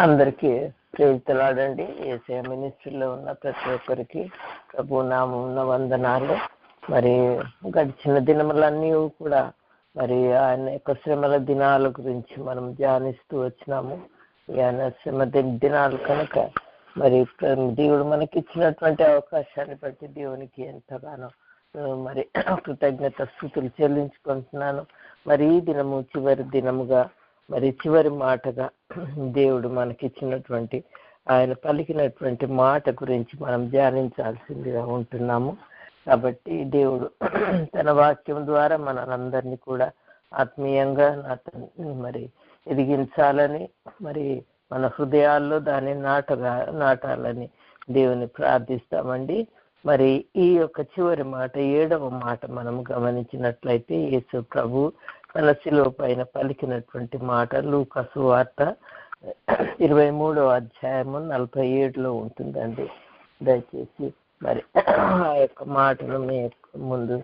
అందరికీ ప్రేరితలాడండి ఏసే మినిస్ట్రీలో ఉన్న ప్రతి ఒక్కరికి ప్రభు నామం వందనాలు. మరి గడిచిన దినములన్నీ కూడా మరి ఆయన యొక్క శ్రమల దినాల గురించి మనం ధ్యానిస్తూ వచ్చినాము. ఆయన శ్రమ దినాలు కనుక మరి దేవుడు మనకి ఇచ్చినటువంటి అవకాశాన్ని బట్టి దేవునికి ఎంతగానో మరి కృతజ్ఞత స్థుతులు చెల్లించుకుంటున్నాను. మరి ఈ దినము చివరి దినముగా మరి చివరి మాటగా దేవుడు మనకిచ్చినటువంటి ఆయన పలికినటువంటి మాట గురించి మనం ధ్యానించాల్సిందిగా ఉంటున్నాము. కాబట్టి దేవుడు తన వాక్యం ద్వారా మనందరినీ కూడా ఆత్మీయంగా మరి ఎదిగించాలని మరి మన హృదయాల్లో దాన్ని నాటగా నాటాలని దేవుని ప్రార్థిస్తామండి. మరి ఈ యొక్క చివరి మాట ఏడవ మాట మనం గమనించినట్లయితే యేసు ప్రభు తన శిలువ పైన పలికినటువంటి మాట లూకసు వార్త ఇరవై మూడో అధ్యాయము నలభై ఏడులో ఉంటుందండి. దయచేసి మరి ఆ యొక్క మాటను మీ ముందు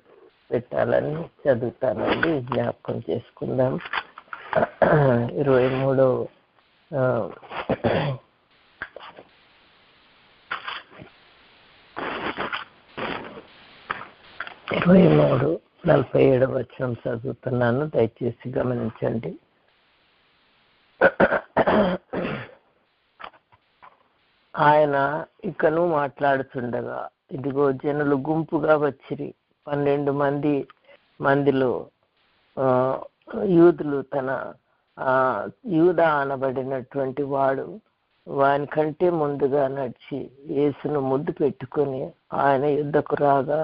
పెట్టాలని చదువుతానండి. జ్ఞాపకం చేసుకుందాం. ఇరవై మూడో ఇరవై మూడు. నలభై ఏడవ వచనం చదువుతున్నాను దయచేసి గమనించండి. ఆయన ఇకను మాట్లాడుతుండగా ఇదిగో జనులు గుంపుగా వచ్చిరి. పన్నెండు మంది మందిలో యూదులు తన యూద అనబడినటువంటి వాడు వాని కంటే ముందుగా నడిచి యేసును ముద్దు పెట్టుకొని ఆయన యుద్ధకు రాగా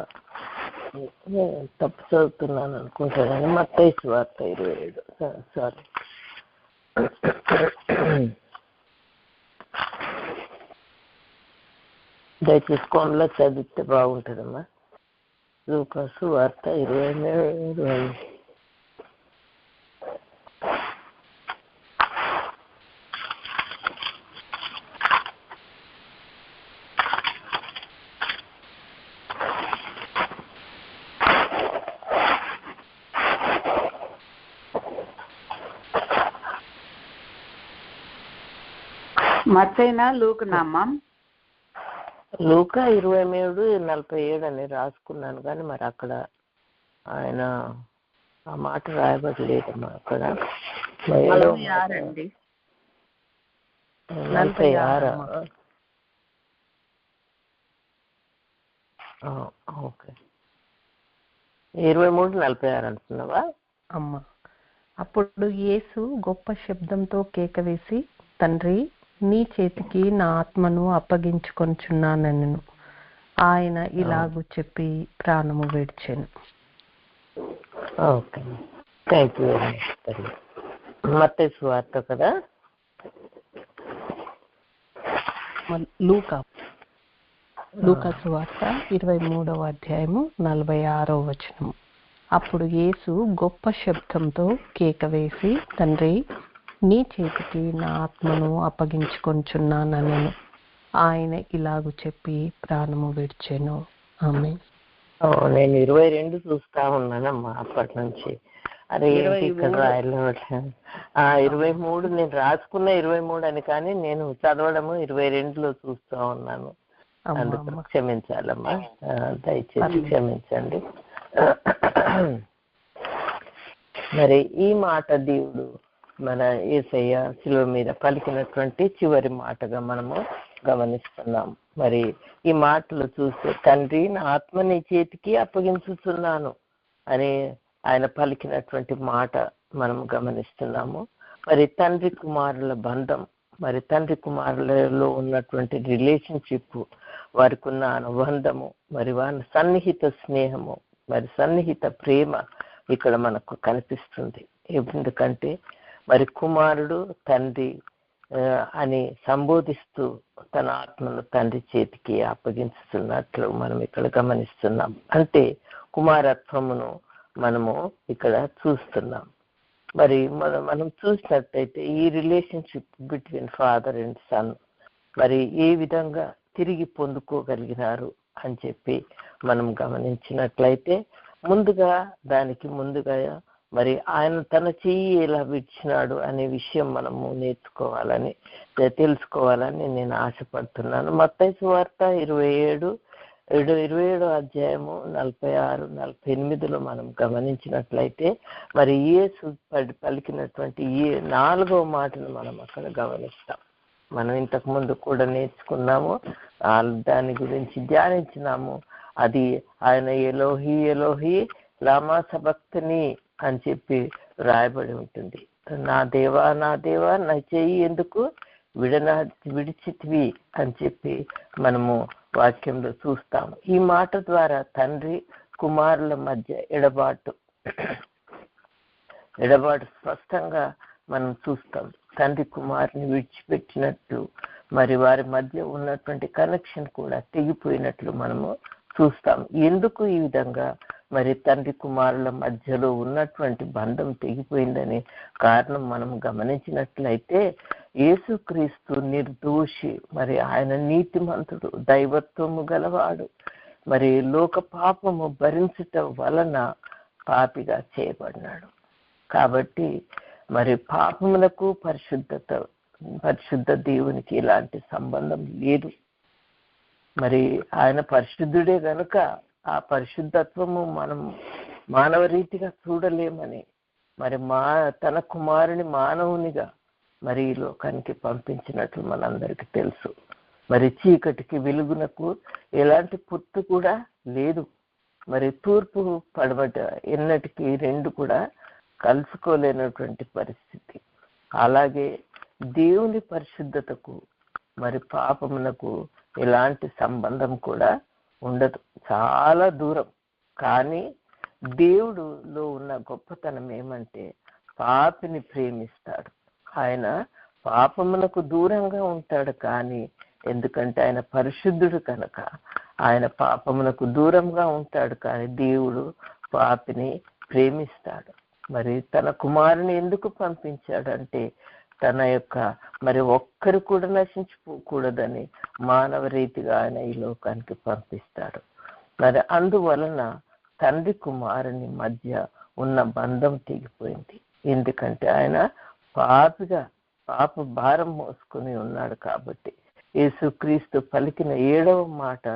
తప్పు చదువుతున్నాను అనుకుంటాను మత్తైసు వార్త ఇరవై ఏడు సారీ దయచేసి కోమలో చదివితే బాగుంటుందమ్మా లూకాసు వార్త ఇరవై ఇరవై మత్తైనా లూకునామా లూకా ఇరవై మూడు నలభై ఏడు అని రాసుకున్నాను కానీ మరి అక్కడ ఆయన ఆ మాట రాయబడలేదమ్మా అక్కడ. నలభై ఆరు. ఓకే. ఇరవై మూడు నలభై ఆరు అంటున్నావా? అమ్మ. అప్పుడు యేసు గొప్ప శబ్దంతో కేక వేసి తండ్రి నీ చేతికి నా ఆత్మను అప్పగించుకొంచున్నానను ఆయన ఇలాగు చెప్పి ప్రాణము విడిచెను. ఓకే. థ్యాంక్ యూ సువార్త కదా? లూకా. లూకా సువార్త ఇరవై మూడవ అధ్యాయము నలభై ఆరో వచనము. అప్పుడు యేసు గొప్ప శబ్దంతో కేక వేసి తండ్రి నీ చేతికి నా ఆత్మను అప్పగించుకొంచున్నానను ఆయన ఇలాగు చెప్పి ప్రాణము విడిచెను. ఆమె ఓ, నేను ఇరవై రెండు చూస్తా ఉన్నానమ్మా అప్పటి నుంచి అరే ఇక్కడ ఆ ఇరవై మూడు నేను రాసుకున్న ఇరవై మూడు అని కానీ నేను చదవడము ఇరవై రెండులో చూస్తా ఉన్నాను. అమ్మ అందుకు అమ్మ. క్షమించాలమ్మా. దయచేసి. క్షమించండి. మరి ఈ మాట దేవుడు మన ఏసయ్య శిలువ మీద పలికినటువంటి చివరి మాటగా మనము గమనిస్తున్నాం. మరి ఈ మాటలు చూస్తే తండ్రి నా ఆత్మ నీ చేతికి అప్పగించుతున్నాను అని ఆయన పలికినటువంటి మాట మనం గమనిస్తున్నాము. మరి తండ్రి కుమారుల బంధం మరి తండ్రి కుమారులలో ఉన్నటువంటి రిలేషన్షిప్ వారికి ఉన్న అనుబంధము మరి వారి సన్నిహిత స్నేహము మరి సన్నిహిత ప్రేమ ఇక్కడ మనకు కనిపిస్తుంది. ఎందుకంటే మరి కుమారుడు తండ్రి అని సంబోధిస్తూ తన ఆత్మను తండ్రి చేతికి అప్పగించుతున్నట్లు మనం ఇక్కడ గమనిస్తున్నాం. అంటే కుమారత్వమును మనము ఇక్కడ చూస్తున్నాం. మరి మనం మనం చూసినట్టయితే ఈ relationship between father and son మరి ఏ విధంగా తిరిగి పొందుకోగలిగినారు అని చెప్పి మనం గమనించినట్లయితే ముందుగా దానికి ముందుగా మరి ఆయన తన చెయ్యి ఎలా విడిచినాడు అనే విషయం మనము నేర్చుకోవాలని తెలుసుకోవాలని నేను ఆశపడుతున్నాను. మత్తైసు వార్త ఇరవై ఏడు ఏడు ఇరవై ఏడు అధ్యాయము నలభై ఆరు నలభై ఎనిమిదిలో మనం గమనించినట్లయితే మరి యేసు పలికినటువంటి ఏ నాలుగో మాటను మనం అక్కడ గమనిస్తాం. మనం ఇంతకు ముందు కూడా నేర్చుకున్నాము దాని గురించి ధ్యానించినాము. అది ఆయన ఎలోహి ఎలోహి లామా సభక్తిని అని చెప్పి రాయబడి ఉంటుంది. నా దేవా నా దేవా నా చెయ్యి ఎందుకు విడనా విడిచితివి అని చెప్పి మనము వాక్యంలో చూస్తాము. ఈ మాట ద్వారా తండ్రి కుమారుల మధ్య ఎడబాటు ఎడబాటు స్పష్టంగా మనం చూస్తాం. తండ్రి కుమారుని విడిచిపెట్టినట్లు మరి వారి మధ్య ఉన్నటువంటి కనెక్షన్ కూడా తెగిపోయినట్లు మనము చూస్తాం. ఎందుకు ఈ విధంగా మరి తండ్రి కుమారుల మధ్యలో ఉన్నటువంటి బంధం తెగిపోయిందని కారణం మనం గమనించినట్లయితే యేసుక్రీస్తు నిర్దోషి మరి ఆయన నీతిమంతుడు దైవత్వము గలవాడు. మరి లోక పాపము భరించటం వలన పాపిగా చేయబడినాడు. కాబట్టి మరి పాపములకు పరిశుద్ధత పరిశుద్ధ దేవునికి ఇలాంటి సంబంధం లేదు. మరి ఆయన పరిశుద్ధుడే గనుక ఆ పరిశుద్ధత్వము మనం మానవ రీతిగా చూడలేమని మరి మా తన కుమారుని మానవునిగా మరి ఈ లోకానికి పంపించినట్లు మనందరికీ తెలుసు. మరి చీకటికి వెలుగునకు ఎలాంటి పొత్తు కూడా లేదు. మరి తూర్పు పడమట ఎన్నటికీ రెండు కూడా కలుసుకోలేనటువంటి పరిస్థితి. అలాగే దేవుని పరిశుద్ధతకు మరి పాపమునకు ఎలాంటి సంబంధం కూడా ఉండదు. చాలా దూరం. కానీ దేవుడులో ఉన్న గొప్పతనం ఏమంటే పాపిని ప్రేమిస్తాడు. ఆయన పాపమునకు దూరంగా ఉంటాడు కానీ ఎందుకంటే ఆయన పరిశుద్ధుడు కనుక. ఆయన పాపమునకు దూరంగా ఉంటాడు కానీ దేవుడు పాపిని ప్రేమిస్తాడు. మరి తన కుమారుని ఎందుకు పంపించాడంటే తన యొక్క మరి ఒక్కరు కూడా నశించిపోకూడదని మానవ రీతిగా ఆయన ఈ లోకానికి పంపిస్తాడు. మరి అందువలన తండ్రి కుమారుని మధ్య ఉన్న బంధం తెగిపోయింది. ఎందుకంటే ఆయన పాపిగా పాప భారం మోసుకుని ఉన్నాడు కాబట్టి. యేసుక్రీస్తు పలికిన ఏడవ మాట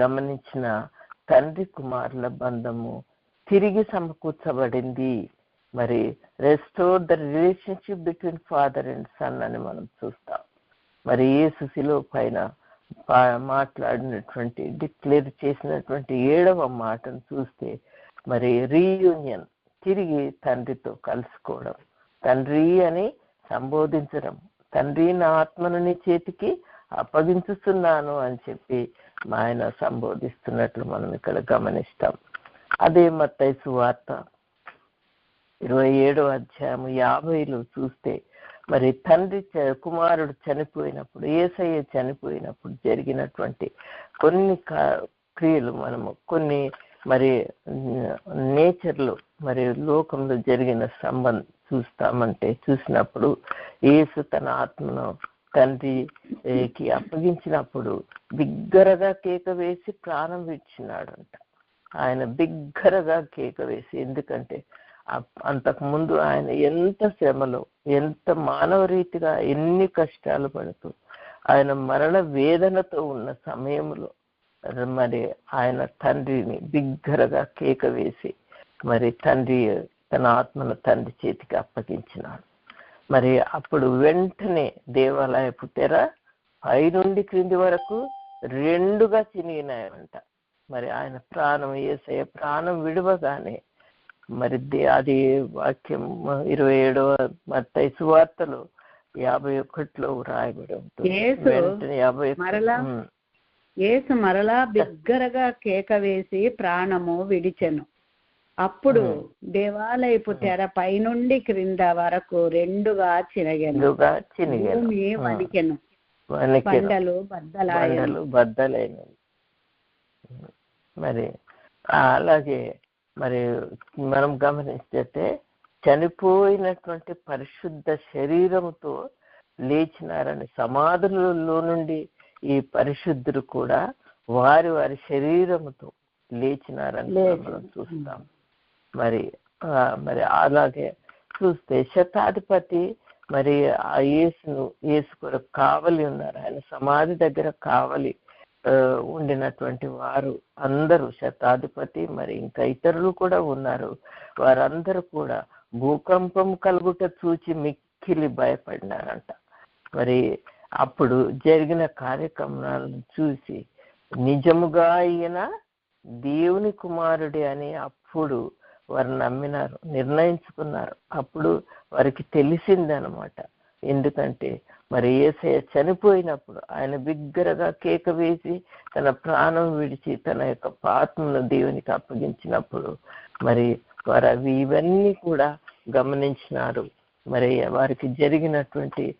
గమనించిన తండ్రి కుమారుల బంధము తిరిగి సమకూర్చబడింది. మరి restore the relationship between father and son అని మనం చూస్తాం. మరి ఏ సుశిలో పైన మాట్లాడినటువంటి డిక్లేర్ చేసినటువంటి ఏడవ మాటను చూస్తే మరి రీయూనియన్ తిరిగి తండ్రితో కలుసుకోవడం. తండ్రి అని సంబోధించడం. తండ్రి నా ఆత్మను నీ చేతికి అప్పగించుతున్నాను అని చెప్పి మా ఆయన సంబోధిస్తున్నట్లు మనం ఇక్కడ గమనిస్తాం. అదే మత్తైసు సువార్త ఇరవై ఏడో అధ్యాయము యాభైలో చూస్తే మరి తండ్రి చ- కుమారుడు చనిపోయినప్పుడు ఏసయ్య చనిపోయినప్పుడు జరిగినటువంటి కొన్ని క్రియలు మనము కొన్ని మరి నేచర్లో మరి లోకంలో జరిగిన సంబంధం చూస్తామంటే చూసినప్పుడు యేసు తన ఆత్మను తండ్రికి అప్పగించినప్పుడు బిగ్గరగా కేక వేసి ప్రాణం విడిచినాడంట. ఆయన బిగ్గరగా కేక వేసి ఎందుకంటే అంతకుముందు అంతకు ముందు ఆయన ఎంత శ్రమలో ఎంత మానవ రీతిగా ఎన్ని కష్టాలు పడుతూ ఆయన మరణ వేదనతో ఉన్న సమయంలో మరి ఆయన తండ్రిని బిగ్గరగా కేక వేసి మరి తండ్రి తన ఆత్మను తండ్రి చేతికి అప్పగించినాడు. మరి అప్పుడు వెంటనే దేవాలయపు తెర పైనుండి క్రింది వరకు రెండుగా చినిగినాయంట. మరి ఆయన ప్రాణం ఏసయ్య ప్రాణం విడవగానే మరి అది వాక్యం ఇరవై ఏడవ మత్తయి సువార్తలో యాభై ఒకటిలో రాయబడి ఉంటుంది. యాభై మరలా బిగ్గరగా కేక వేసి ప్రాణము విడిచెను. అప్పుడు. దేవాలయపు తెర పైనుండి క్రింద వరకు రెండుగా చినిగాను. భూమి వణికెను. బండలు బద్దలాయను. బండలు బద్దలైనవి. మరి అలాగే మరి మనం గమనిస్తే చనిపోయినటువంటి పరిశుద్ధ శరీరంతో లేచినారని సమాధులలో నుండి ఈ పరిశుద్ధులు కూడా వారి వారి శరీరముతో లేచినారని మనం చూస్తాం. మరి ఆ, మరి అలాగే చూస్తే శతాధిపతి మరి ఆ యేసును యేసు కొరకు కావలి ఉన్నారు. ఆయన సమాధి దగ్గర కావలి. ఉండినటువంటి వారు అందరూ శతాధిపతి మరి ఇంకా ఇతరులు కూడా ఉన్నారు. వారందరూ కూడా భూకంపం కలుగుట చూచి మిక్కిలి భయపడినారంట. మరి అప్పుడు జరిగిన కార్యక్రమాలను చూసి నిజముగా ఈయన దేవుని కుమారుడే అని అప్పుడు వారు నమ్మినారు నిర్ణయించుకున్నారు. అప్పుడు వారికి తెలిసిందనమాట. ఎందుకంటే మరి ఏసయ చనిపోయినప్పుడు ఆయన బిగ్గరగా కేక వేసి తన ప్రాణం విడిచి తన యొక్క పాత్మను దేవునికి అప్పగించినప్పుడు మరి వారు అవి ఇవన్నీ కూడా గమనించినారు. మరి వారికి జరిగినటువంటి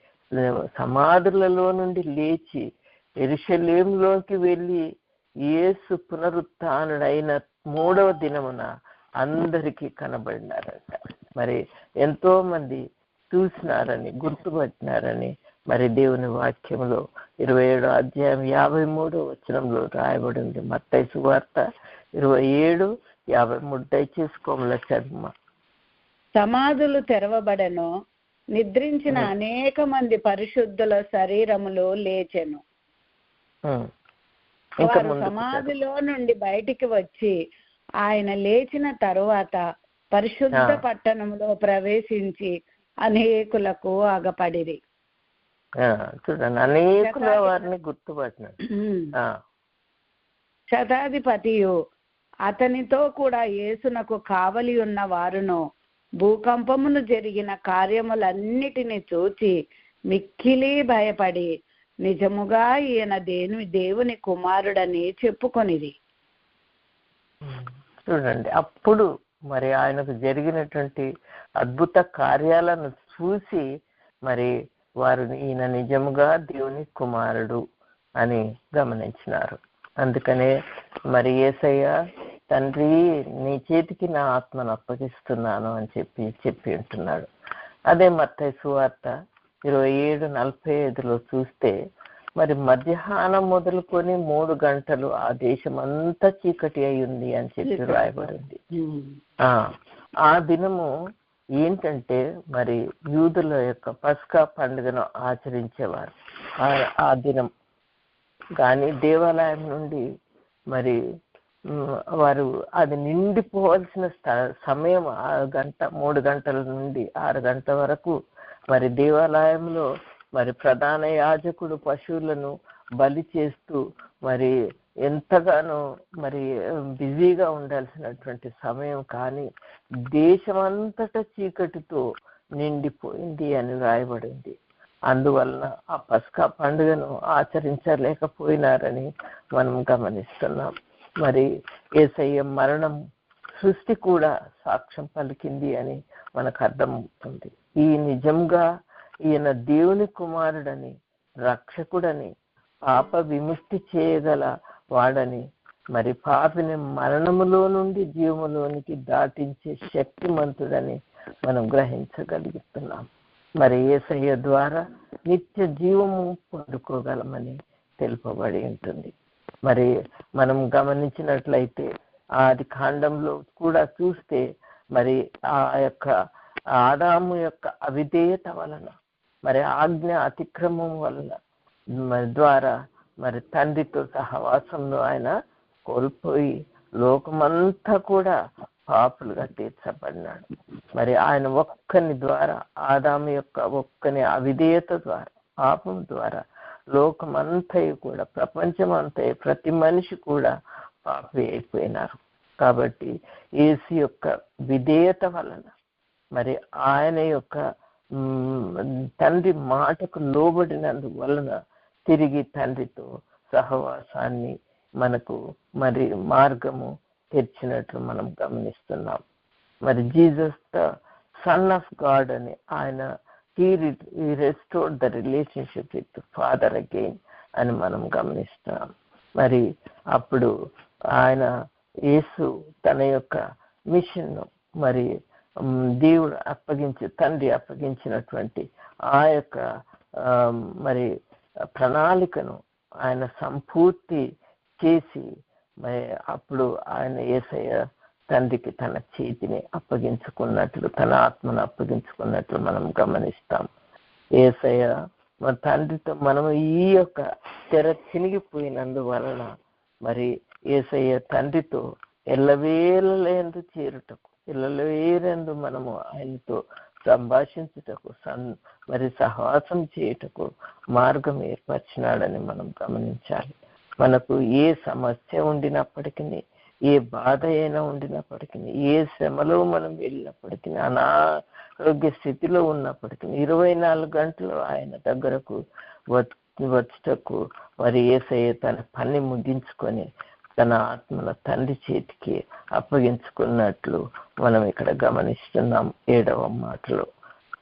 సమాధులలో నుండి లేచి ఎరుషలేంలోకి వెళ్ళి ఏసు పునరుత్డైన మూడవ దినమున అందరికీ కనబడినారంట. మరి ఎంతో మంది చూసినారని గుర్తుపట్టినారని మరి దేవుని వాక్యంలో ఇరవై ఏడో అధ్యాయం యాభై మూడో వచనంలో రాయబడి ఉంది సువార్త ఇరవై ఏడు యాభై మూడు దయచేసి కోమల చర్మ సమాధులు తెరవబడను నిద్రించిన అనేక మంది పరిశుద్ధుల శరీరములు లేచెను. సమాధిలో నుండి బయటికి వచ్చి ఆయన లేచిన తరువాత పరిశుద్ధ. పట్టణంలో ప్రవేశించి అనేకులకు అగపడిరి చూడండి. అనేకుల వారిని గుర్తుపట్టినాడు ఆ, శతాధిపతియు అతనితో కూడా యేసునకు కావలి ఉన్న వారును భూకంపమును జరిగిన కార్యములన్నిటిని చూచి మిక్కిలి భయపడి నిజముగా ఈయన దేని దేవుని కుమారుడని చెప్పుకొనిది చూడండి. అప్పుడు మరి ఆయనకు జరిగినటువంటి అద్భుత కార్యాలను చూసి మరి వారు ఈయన నిజముగా దేవుని కుమారుడు అని గమనించినారు. అందుకనే మరి ఏసయ్య తండ్రి నీ చేతికి నా ఆత్మను అప్పగిస్తున్నాను అని చెప్పి చెప్పి ఉంటున్నాడు అదే మత్తయి సువార్త ఇరవై ఏడు నలభై ఐదులో చూస్తే మరి మధ్యాహ్నం మొదలుకొని మూడు గంటలు ఆ దేశం అంతా చీకటి అయి ఉంది అని చెప్పి రాయబడింది. ఆ ఆ దినము ఏంటంటే మరి యూదుల యొక్క పస్కా పండుగను ఆచరించేవారు. ఆ- దినం. కానీ దేవాలయం నుండి మరి వారు అది నిండిపోవాల్సిన స్థ- సమయం ఆరు గంట మూడు గంటల నుండి ఆరు గంటల వరకు మరి దేవాలయంలో మరి ప్రధాన యాజకుడు పశువులను బలి చేస్తూ మరి ఎంతగానో మరి బిజీగా ఉండాల్సినటువంటి సమయం కానీ దేశమంతటా చీకటితో నిండిపోయింది అని రాయబడింది. అందువలన ఆ పస్కా పండుగను ఆచరించలేకపోయినారని మనం గమనిస్తున్నాం. మరి ఏసయ్య మరణం సృష్టి కూడా సాక్ష్యం పలికింది అని మనకు అర్థమవుతుంది. ఈ నిజంగా ఈయన దేవుని కుమారుడని రక్షకుడని పాప విముక్తి చేయగల వాడని. మరి పాపిని మరణములో నుండి జీవములోనికి దాటించే శక్తిమంతుడని మనం గ్రహించగలుగుతున్నాం. మరి ఏసయ్య ద్వారా నిత్య జీవము పొందుకోగలమని తెలుపబడి ఉంటుంది. మరి మనం గమనించినట్లయితే ఆది కాండంలో కూడా చూస్తే మరి ఆ యొక్క ఆదాము యొక్క అవిధేయత వలన మరి ఆజ్ఞ అతిక్రమం వలన ద్వారా మరి తండ్రితో సహవాసంలో ఆయన కోల్పోయి లోకమంతా కూడా పాపులుగా తీర్చబడినాడు. మరి ఆయన ఒక్కని ద్వారా ఆదాము యొక్క ఒక్కని అవిధేయత ద్వారా పాపం ద్వారా లోకమంతయు కూడా ప్రపంచమంతయు ప్రతి మనిషి కూడా పాపి అయిపోయినారు. కాబట్టి ఏసు యొక్క విధేయత వలన మరి ఆయన యొక్క తండ్రి మాటకు లోబడినందు వలన తిరిగి తండ్రితో సహవాసాన్ని మనకు మరి మార్గము తెరిచినట్లు మనం గమనిస్తున్నాం. మరి Jesus the son of God అని ఆయన he restored the relationship with father again అని మనం గమనిస్తున్నాం మరి అప్పుడు ఆయన యేసు తన యొక్క మిషన్ను మరి దేవుడు అప్పగించి తండ్రి అప్పగించినటువంటి ఆ యొక్క మరి ప్రణాళికను ఆయన సంపూర్తి చేసి మరి అప్పుడు ఆయన ఏసయ్య తండ్రికి తన చేతిని అప్పగించుకున్నట్లు తన ఆత్మను అప్పగించుకున్నట్లు మనం గమనిస్తాం. ఏసయ్య మన తండ్రితో మనం ఈ యొక్క తెర చినిగిపోయినందువలన మరి ఏసయ్య తండ్రితో ఎల్లవేళలేందు చేరుటకు ఎల్లవేరెందు మనము ఆయనతో సంభాషించుటకు సన్ మరి సహవాసం చేయుటకు మార్గం ఏర్పరిచినాడని మనం గమనించాలి. మనకు ఏ సమస్య ఉండినప్పటికీ ఏ బాధ అయినా ఉండినప్పటికీ ఏ శ్రమలో మనం వెళ్ళినప్పటికీ అనారోగ్య స్థితిలో ఉన్నప్పటికీ ఇరవై నాలుగు గంటలు ఆయన దగ్గరకు వచ్చుటకు మరి ఏసయ్య తన పని ముగించుకొని తన ఆత్మల తండ్రి చేతికి అప్పగించుకున్నట్లు మనం ఇక్కడ గమనిస్తున్నాం ఏడవ మాటలో.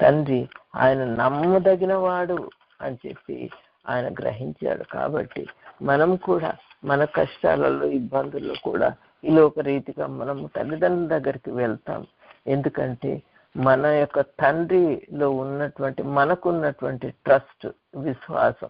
తండ్రి ఆయన నమ్మదగిన వాడు అని చెప్పి ఆయన గ్రహించాడు కాబట్టి మనం కూడా మన కష్టాలలో ఇబ్బందుల్లో కూడా ఇలా ఒక రీతిగా మనము తల్లిదండ్రుల దగ్గరికి వెళ్తాం. ఎందుకంటే మన యొక్క తండ్రిలో ఉన్నటువంటి మనకున్నటువంటి ట్రస్ట్ విశ్వాసం.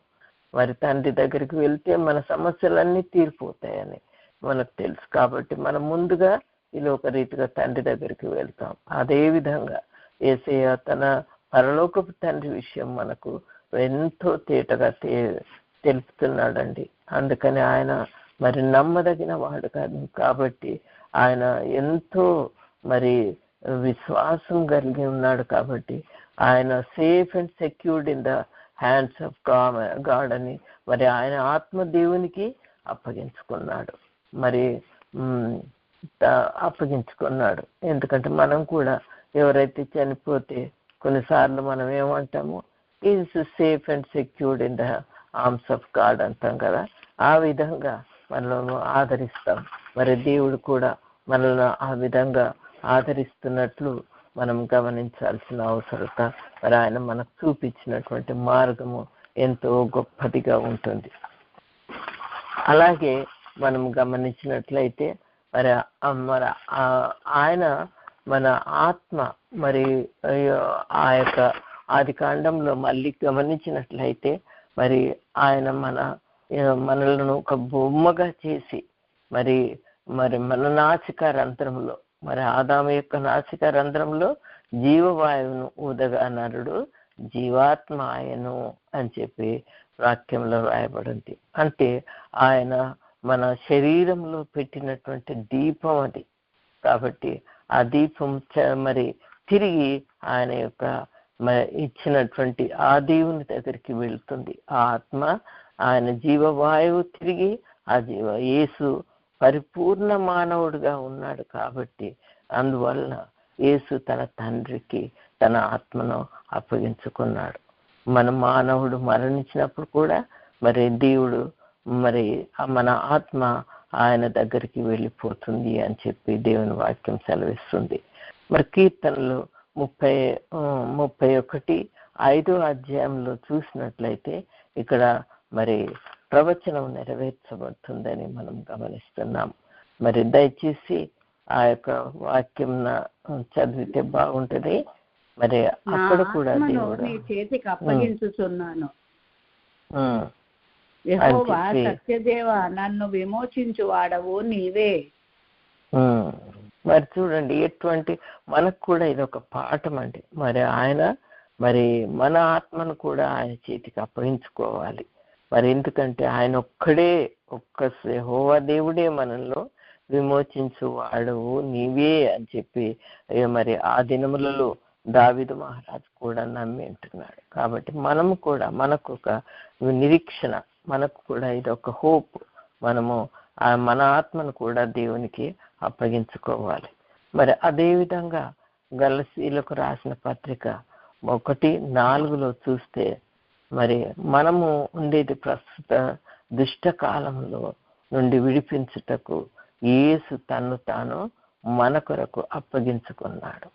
మరి తండ్రి దగ్గరికి వెళ్తే మన సమస్యలన్నీ తీరిపోతాయని. మనకు తెలుసు. కాబట్టి మనం ముందుగా ఇలా ఒక రీతిగా తండ్రి దగ్గరికి వెళ్తాం. అదే విధంగా ఏసయ్య తన పరలోకపు తండ్రి విషయం మనకు ఎంతో తేటగా తే తెలుపుతున్నాడండి. అందుకని ఆయన మరి నమ్మదగిన వాడు కాదు. కాబట్టి ఆయన ఎంతో మరి విశ్వాసం కలిగి ఉన్నాడు. కాబట్టి ఆయన safe and secured in the hands of God అని మరి ఆయన ఆత్మ దేవునికి అప్పగించుకున్నాడు. మరి అప్పగించుకున్నాడు. ఎందుకంటే మనం కూడా ఎవరైతే చనిపోతే కొన్నిసార్లు మనం ఏమంటాము is safe and secured in the arms of God అంటాం కదా. ఆ విధంగా మనల్ని ఆదరిస్తాం. మరి దేవుడు కూడా మనల్ని ఆ విధంగా ఆదరిస్తున్నట్లు మనం గమనించాల్సిన అవసరత మరి ఆయన మనకు చూపించినటువంటి మార్గము ఎంతో గొప్పదిగా ఉంటుంది. అలాగే మనం గమనించినట్లయితే మరి మరి ఆయన మన ఆత్మ మరి ఆ యొక్క ఆది కాండంలో మళ్ళీ గమనించినట్లయితే మరి ఆయన మన మనలను ఒక బొమ్మగా చేసి మరి మరి మన నాసిక రంధ్రంలో మరి ఆదాము యొక్క నాసిక రంధ్రంలో జీవవాయువును ఊదగా నరుడు జీవాత్మ ఆయను అని చెప్పి వాక్యంలో రాయబడింది. అంటే ఆయన మన శరీరంలో పెట్టినటువంటి దీపం అది. కాబట్టి ఆ దీపం మరి తిరిగి ఆయన యొక్క ఇచ్చినటువంటి ఆ దేవుని దగ్గరికి వెళుతుంది. ఆ ఆత్మ ఆయన జీవవాయువు తిరిగి ఆ జీవ యేసు పరిపూర్ణ మానవుడిగా ఉన్నాడు కాబట్టి అందువలన యేసు తన తండ్రికి తన ఆత్మను అప్పగించుకున్నాడు. మన మానవుడు మరణించినప్పుడు కూడా మరి దేవుడు మరి మన ఆత్మ ఆయన దగ్గరికి వెళ్ళిపోతుంది అని చెప్పి దేవుని వాక్యం సెలవిస్తుంది. మరి కీర్తనలు ముప్పై ముప్పై ఒకటి ఐదో అధ్యాయంలో చూసినట్లయితే ఇక్కడ మరి ప్రవచనం నెరవేర్చబడుతుందని మనం గమనిస్తున్నాం. మరి దయచేసి ఆ యొక్క వాక్యం చదివితే బాగుంటది. మరి అక్కడ కూడా దేవుడు చేతికి అప్పగించుచున్నాను. యెహోవా సత్యదేవ నన్ను విమోచించు వాడవు నీవే మరి చూడండి ఎటువంటి మనకు కూడా ఇది ఒక పాఠం అండి. మరి ఆయన మరి మన ఆత్మను కూడా ఆయన చేతికి అప్పగించుకోవాలి. మరి ఎందుకంటే ఆయన ఒక్కడే ఒక్క హోవా దేవుడే మనలో విమోచించు వాడవు నీవే అని చెప్పి మరి ఆ దినములలో దావిదు మహారాజు కూడా నమ్మి ఉంటున్నాడు. కాబట్టి మనము కూడా మనకు ఒక నిరీక్షణ మనకు కూడా ఇది ఒక హోప్. మనము మన ఆత్మను కూడా దేవునికి అప్పగించుకోవాలి. మరి అదేవిధంగా గలసీలకు రాసిన పత్రిక ఒకటి నాలుగులో చూస్తే మరి మనము ఉండేది ప్రస్తుత దుష్ట కాలంలో నుండి విడిపించుటకు యేసు తన్ను తాను మన కొరకు అప్పగించుకున్నాడు.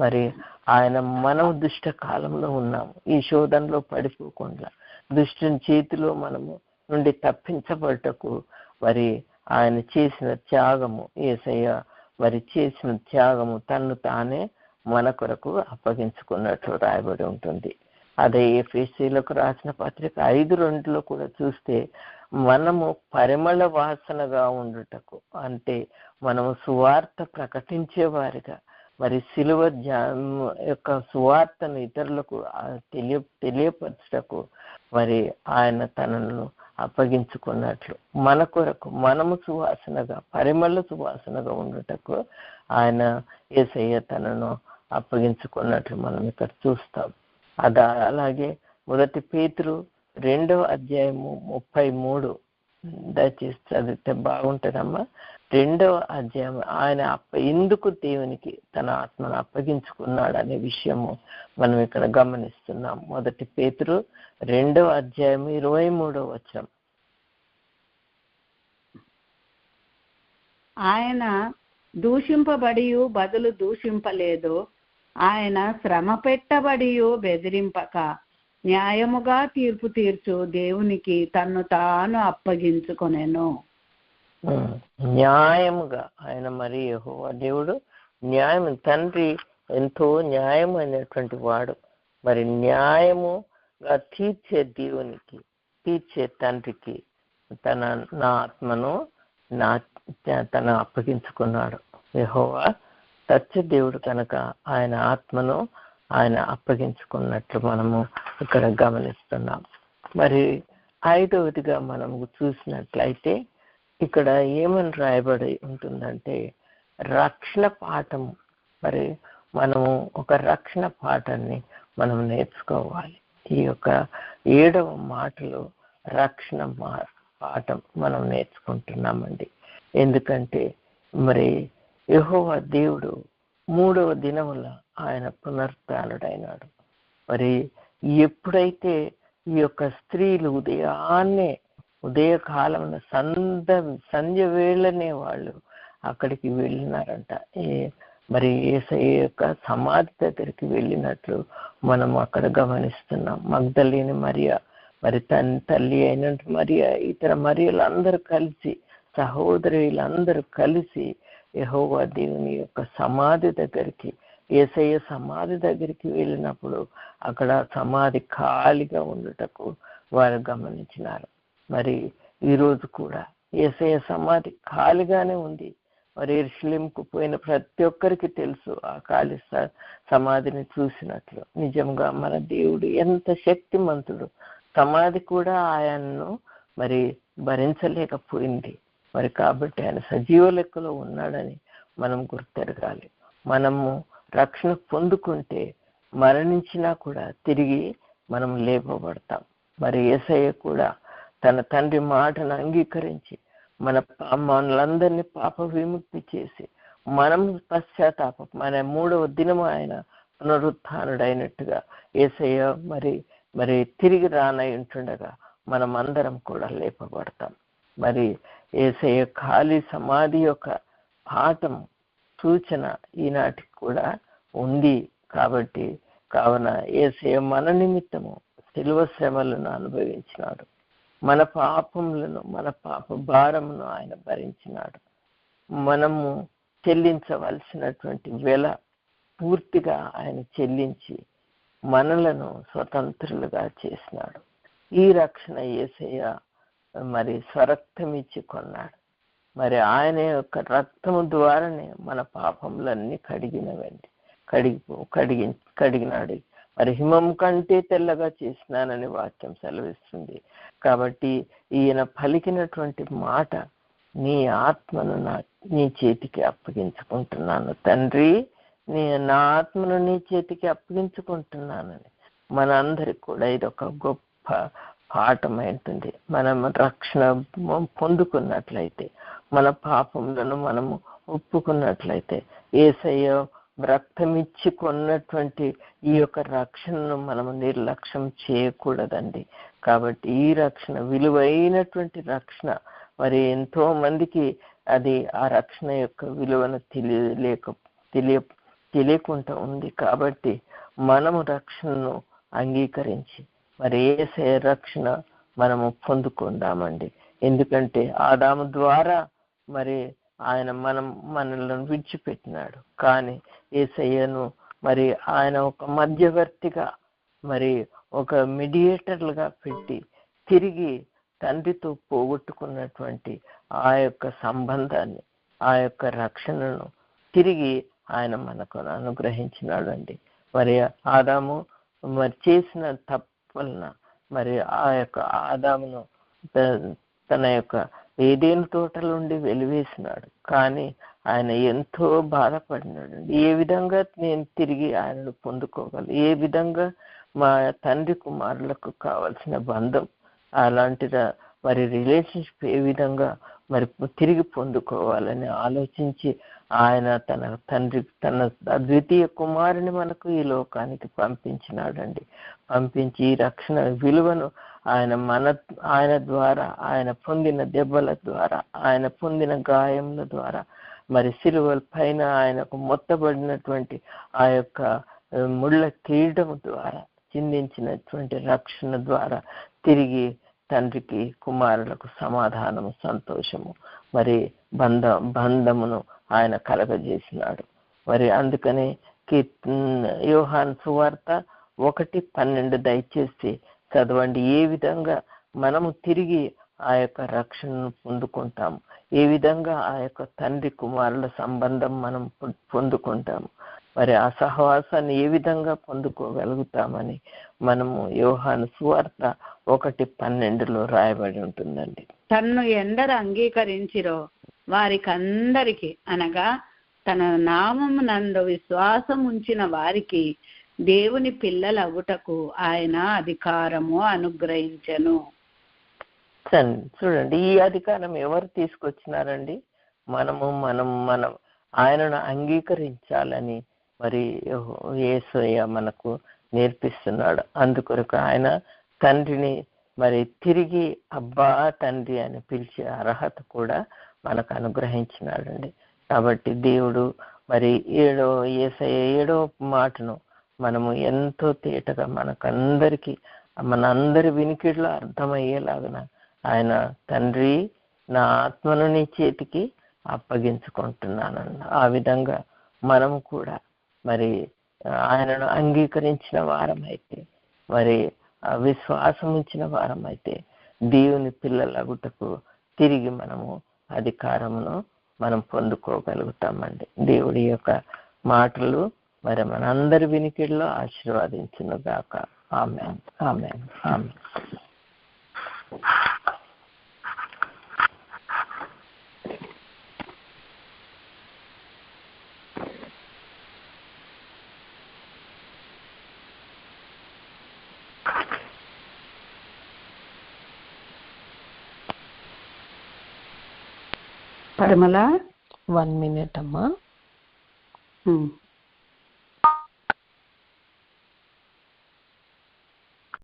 మరి ఆయన మనం దుష్ట కాలంలో ఉన్నాము. ఈ శోధనలో పడిపోకుండా దుష్టుని చేతిలో మనము నుండి తప్పించబడటకు మరి ఆయన చేసిన త్యాగము ఏసయ్య మరి చేసిన త్యాగము తన్ను తానే మన కొరకు అప్పగించుకున్నట్లు రాయబడి ఉంటుంది. అదే ఎఫ్ఎస్సీలకు రాసిన పత్రిక ఐదు రెండులో కూడా చూస్తే మనము పరిమళ వాసనగా ఉండుటకు అంటే మనము సువార్త ప్రకటించేవారిగా మరి సిలువ జా యొక్క సువార్తను ఇతరులకు తెలియ తెలియపరచటకు మరి ఆయన తనను అప్పగించుకున్నట్లు. మన కొరకు మనము సువాసనగా పరిమళ సువాసనగా ఉండటకు ఆయన ఏసయ్య తనను అప్పగించుకున్నట్లు మనం ఇక్కడ చూస్తాం. అది అలాగే మొదటి పేతురు రెండవ అధ్యాయము ముప్పై మూడు. దయచేసి చదివితే బాగుంటుందమ్మా. రెండవ అధ్యాయం ఆయన అప్ప ఎందుకు దేవునికి తన ఆత్మను అప్పగించుకున్నాడు అనే విషయము మనం ఇక్కడ గమనిస్తున్నాం. మొదటి పేతురు రెండవ అధ్యాయం ఇరవై మూడవ వచనం. ఆయన దూషింపబడి బదులు దూషింపలేదు. ఆయన శ్రమ పెట్టబడి బెదిరింపక న్యాయముగా తీర్పు తీర్చు దేవునికి తన్ను తాను అప్పగించుకొనెను. న్యాయముగా ఆయన మరి యహోవా దేవుడు న్యాయం తండ్రి ఎంతో న్యాయమైనటువంటి వాడు. మరి న్యాయముగా తీర్చే దేవునికి తీర్చే తండ్రికి తన నా ఆత్మను నా తన అప్పగించుకున్నాడు. యహోవా సత్య దేవుడు కనుక ఆయన ఆత్మను ఆయన అప్పగించుకున్నట్లు మనము ఇక్కడ గమనిస్తున్నాం. మరి ఐదవదిగా మనము చూసినట్లయితే ఇక్కడ ఏమని రాయబడి ఉంటుందంటే రక్షణ పాఠం మరి మనము ఒక రక్షణ పాఠాన్ని మనం నేర్చుకోవాలి. ఈ యొక్క ఏడవ మాటలు రక్షణ పాఠం మనం నేర్చుకుంటున్నామండి. ఎందుకంటే మరి యహోవ దేవుడు మూడవ దినముల ఆయన పునరుత్డైనాడు మరి ఎప్పుడైతే ఈ యొక్క స్త్రీలు ఉదయాన్నే ఉదయకాలమున సంద సంధ్య వేళనే వాళ్ళు అక్కడికి వెళ్ళినారంట. ఏ- మరి ఏసయ్య యొక్క సమాధి దగ్గరికి వెళ్ళినట్లు మనం అక్కడ గమనిస్తున్నాం. మగ్ధలేని మరియా మరి తన తల్లి అయిన మరియా ఇతర మరియలందరూ కలిసి సహోదరులందరూ కలిసి యహోవా దేవుని యొక్క సమాధి దగ్గరికి ఏసయ్య సమాధి దగ్గరికి వెళ్ళినప్పుడు అక్కడ సమాధి ఖాళీగా ఉండుటకు వారు గమనించినారు. మరి ఈరోజు కూడా. ఏసయ సమాధి ఖాళీగానే ఉంది. మరి ఎరుషలేంకు పోయిన ప్రతి ఒక్కరికి తెలుసు ఆ ఖాళీ స- సమాధిని చూసినట్లు. నిజంగా మన దేవుడు ఎంత శక్తిమంతుడు. సమాధి కూడా ఆయన్ను మరి భరించలేకపోయింది. మరి కాబట్టి ఆయన సజీవ లెక్కలో ఉన్నాడని మనం గుర్తెరగాలి. మనము రక్షణ పొందుకుంటే మరణించినా కూడా తిరిగి మనం లేపబడతాం. మరి ఏసయ్య కూడా తన తండ్రి మాటను అంగీకరించి మన మనలందరినీ పాప విముక్తి చేసి మనం పశ్చాత్తాప మన మూడవ దినం ఆయన పునరుత్డైనట్టుగా ఏసయ్య మరి మరి తిరిగి రానై ఉంటుండగా మనం అందరం కూడా లేపబడతాం. మరి ఏసయ్య ఖాళీ సమాధి యొక్క పాఠం సూచన ఈనాటికి కూడా ఉంది కాబట్టి కావున ఏసయ్య మన నిమిత్తము శిలువ శ్రమలను అనుభవించినాడు. మన పాపములను మన పాప భారమును ఆయన భరించినాడు. మనము చెల్లించవలసినటువంటి వెల పూర్తిగా ఆయన చెల్లించి మనలను స్వతంత్రులుగా చేసినాడు. ఈ రక్షణ ఏసయ్య మరి స్వరక్తం ఇచ్చి కొన్నాడు. మరి ఆయన యొక్క రక్తము ద్వారానే మన పాపములన్నీ కడిగినవండి. కడిగి కడిగి కడిగినాడు. మరి హిమం కంటే తెల్లగా చేసినానని వాక్యం సెలవిస్తుంది. కాబట్టి ఈయన పలికినటువంటి మాట నీ ఆత్మను నా నీ చేతికి అప్పగించుకుంటున్నాను. తండ్రి నీ నా ఆత్మను నీ చేతికి అప్పగించుకుంటున్నానని. మనందరికి కూడా ఇది ఒక గొప్ప పాఠమైంటుంది మనం రక్షణ పొందుకున్నట్లయితే మన పాపములను మనము ఒప్పుకున్నట్లయితే ఏసయ్య రక్తమిచ్చి కొన్నటువంటి ఈ యొక్క రక్షణను మనము నిర్లక్ష్యం చేయకూడదండి. కాబట్టి ఈ రక్షణ విలువైనటువంటి రక్షణ మరి ఎంతో మందికి అది ఆ రక్షణ యొక్క విలువను తెలియలేక తెలియ తెలియకుండా ఉంది. కాబట్టి మనము రక్షణను అంగీకరించి మరి ఏసే రక్షణ మనము పొందుకుందామండి. ఎందుకంటే ఆదాము ద్వారా మరి ఆయన మనం మనలను విడిచిపెట్టినాడు. కానీ ఏసయ్యను మరి ఆయన ఒక మధ్యవర్తిగా మరి ఒక మీడియేటర్లుగా పెట్టి తిరిగి తండ్రితో పోగొట్టుకున్నటువంటి ఆ యొక్క సంబంధాన్ని ఆ యొక్క రక్షణను తిరిగి ఆయన మనకు అనుగ్రహించినాడు అండి మరి ఆదాము మరి చేసిన తప్పు వలన మరి ఆ యొక్క ఆదామును త- తన యొక్క ఏదేను తోటల నుండి వెలివేసినాడు. కానీ ఆయన ఎంతో బాధపడినాడు ఏ విధంగా నేను తిరిగి ఆయనను పొందుకోగలను? ఏ విధంగా మా తండ్రి కుమారులకు కావలసిన బంధం? అలాంటిదా మరి రిలేషన్షిప్ ఏ విధంగా మరి తిరిగి పొందుకోవాలని ఆలోచించి ఆయన తన తండ్రి తన అద్వితీయ కుమారుని మనకు ఈ లోకానికి పంపించినాడండి. పంపించి ఈ రక్షణ విలువను ఆయన మన ఆయన ద్వారా ఆయన పొందిన దెబ్బల ద్వారా ఆయన పొందిన గాయముల ద్వారా మరి సిలువల పైన ఆయనకు మొత్తబడినటువంటి ఆ యొక్క ముళ్ళ కిరీటం ద్వారా చిందించినటువంటి రక్షణ ద్వారా తిరిగి తండ్రికి కుమారులకు సమాధానము సంతోషము మరి బంధ బంధమును ఆయన కలగజేసినాడు. మరి అందుకని కీర్తన్ యోహాన్ సువార్త ఒకటి పన్నెండు దయచేసి చదవండి. ఏ విధంగా మనము తిరిగి ఆ యొక్క రక్షణను పొందుకుంటాము? ఏ విధంగా ఆ యొక్క తండ్రి కుమారుల సంబంధం మనం పొందుకుంటాము? మరి ఆ సహవాసాన్ని ఏ విధంగా పొందుకోగలుగుతామని మనము యోహాను సువార్త ఒకటి పన్నెండులో రాయబడి ఉంటుందండి. తన్ను ఎందరు అంగీకరించిరో వారికందరికి అనగా తన నామం నందు విశ్వాసం ఉంచిన వారికి దేవుని పిల్లలగుటకు ఆయన అధికారము అనుగ్రహించను. చూడండి ఈ అధికారం ఎవరు తీసుకొచ్చినారండి? మనము మనం మనం ఆయనను అంగీకరించాలని మరి ఏసయ్య యేసయ్య మనకు నేర్పిస్తున్నాడు. అందుకొరకు ఆయన తండ్రిని మరి తిరిగి అబ్బా తండ్రి అని పిలిచే అర్హత కూడా మనకు అనుగ్రహించినాడండి. కాబట్టి దేవుడు మరి ఏడో ఏసయ్య ఏడో మాటను మనము ఎంతో తేటగా మనకందరికీ మనందరి వినికిడిలో అర్థమయ్యేలాగున ఆయన తండ్రి నా ఆత్మను నీ చేతికి అప్పగించుకుంటున్నానన్న ఆ విధంగా మనము కూడా మరి ఆయనను అంగీకరించిన వారమైతే మరి ఆ విశ్వాసం వారం వారమైతే దేవుని పిల్లలగుటకు తిరిగి మనము అధికారమును మనం పొందుకోగలుగుతామండి. దేవుడి యొక్క మాటలు మరి మనందరి వినికిడిలో ఆశీర్వాదించును గాక ఆమె ఆమె ఆమె పరిమళ? వన్ మినిట్ అమ్మా.